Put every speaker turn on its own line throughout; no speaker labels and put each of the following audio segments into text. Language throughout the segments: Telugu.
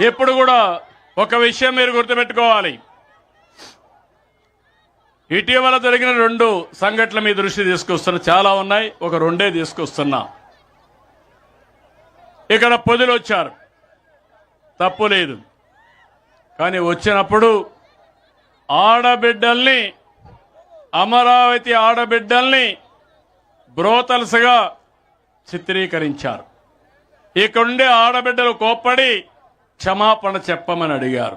ఎప్పుడు కూడా ఒక విషయం మీరు గుర్తుపెట్టుకోవాలి. ఇటీవల జరిగిన రెండు సంఘటనల మీ దృష్టి తీసుకొస్తున్నా చాలా ఉన్నాయి ఒక రెండే తీసుకొస్తున్నా. ఇక్కడ పొదులు వచ్చారు. తప్పు లేదు. కానీ వచ్చినప్పుడు ఆడబిడ్డల్ని అమరావతి ఆడబిడ్డల్ని బ్రోతల్స్గా చిత్రీకరించారు. ఇక్కడుండే ఆడబిడ్డలు కోప్పడి క్షమాపణ చెప్పమని అడిగారు.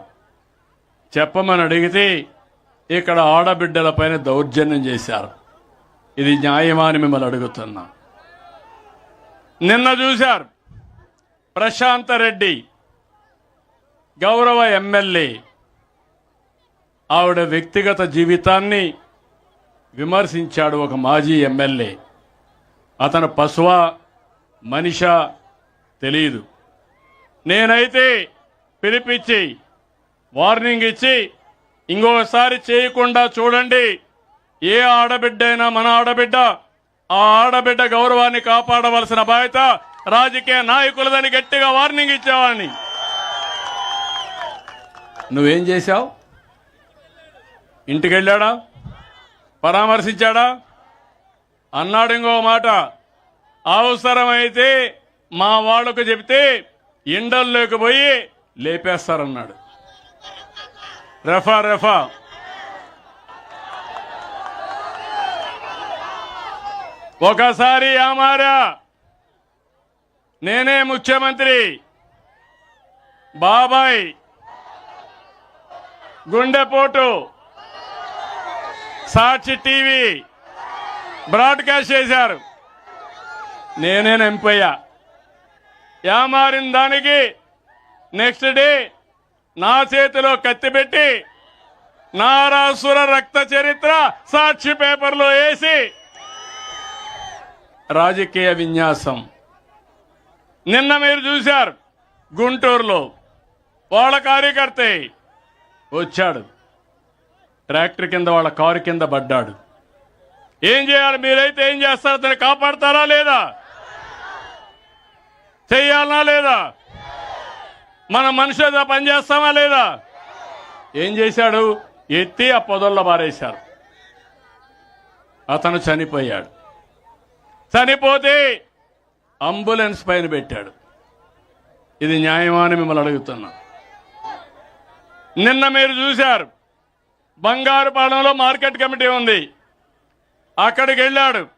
చెప్పమని అడిగితే ఇక్కడ ఆడబిడ్డలపైన దౌర్జన్యం చేశారు. ఇది న్యాయమా అని మిమ్మల్ని అడుగుతున్నా. నిన్న చూశారు. ప్రశాంత రెడ్డి గౌరవ ఎమ్మెల్యే ఆవిడ వ్యక్తిగత జీవితాన్ని విమర్శించాడు ఒక మాజీ ఎమ్మెల్యే. అతను పశువా మనిషా తెలియదు నేనైతే పిలిపించి వార్నింగ్ ఇచ్చి ఇంకోసారి చేయకుండా చూడండి. ఏ ఆడబిడ్డ అయినా మన ఆడబిడ్డ ఆ ఆడబిడ్డ గౌరవాన్ని కాపాడవలసిన బాధ్యత రాజకీయ నాయకులదని గట్టిగా వార్నింగ్ ఇచ్చేవాడిని. నువ్వేం చేశావు? ఇంటికి వెళ్ళాడా పరామర్శించాడా? అన్నాడు ఇంకో మాట అవసరమైతే మా వాళ్ళకు చెబితే ఎండల్లోకి పోయి లేపేస్తారన్నాడు. రెఫా రెఫా. ఒకసారి ఆమారా. నేనే ముఖ్యమంత్రి. బాబాయ్. గుండెపోటు. సాక్షి టీవీ. బ్రాడ్కాస్ట్ చేశారు. నేనే ఎంపయ్యా? ఏమారిన దానికి నెక్స్ట్ డే నా చేతిలో కత్తి పెట్టి నారాసుర రక్త చరిత్ర సాక్షి పేపర్లో వేసి రాజకీయ విన్యాసం. నిన్న మీరు చూశారు గుంటూరులో వాళ్ళ కార్యకర్త వచ్చాడు. ట్రాక్టర్ కింద వాళ్ళ కారు కింద పడ్డాడు. ఏం చేయాలి? మీరైతే ఏం చేస్తారు? అతను కాపాడతారా లేదా? చెయ్యాలనా లేదా? మన మనుషులతో పని చేస్తామా లేదా? ఏం చేశాడు? ఎత్తి ఆ పొదల్లో పారేశారు. అతను చనిపోయాడు. చనిపోతే అంబులెన్స్ పైన పెట్టాడు. ఇది న్యాయమా అని మిమ్మల్ని అడుగుతున్నా. నిన్న మీరు చూశారు. బంగారుపాలెంలో మార్కెట్ కమిటీ ఉంది. అక్కడికి వెళ్ళాడు.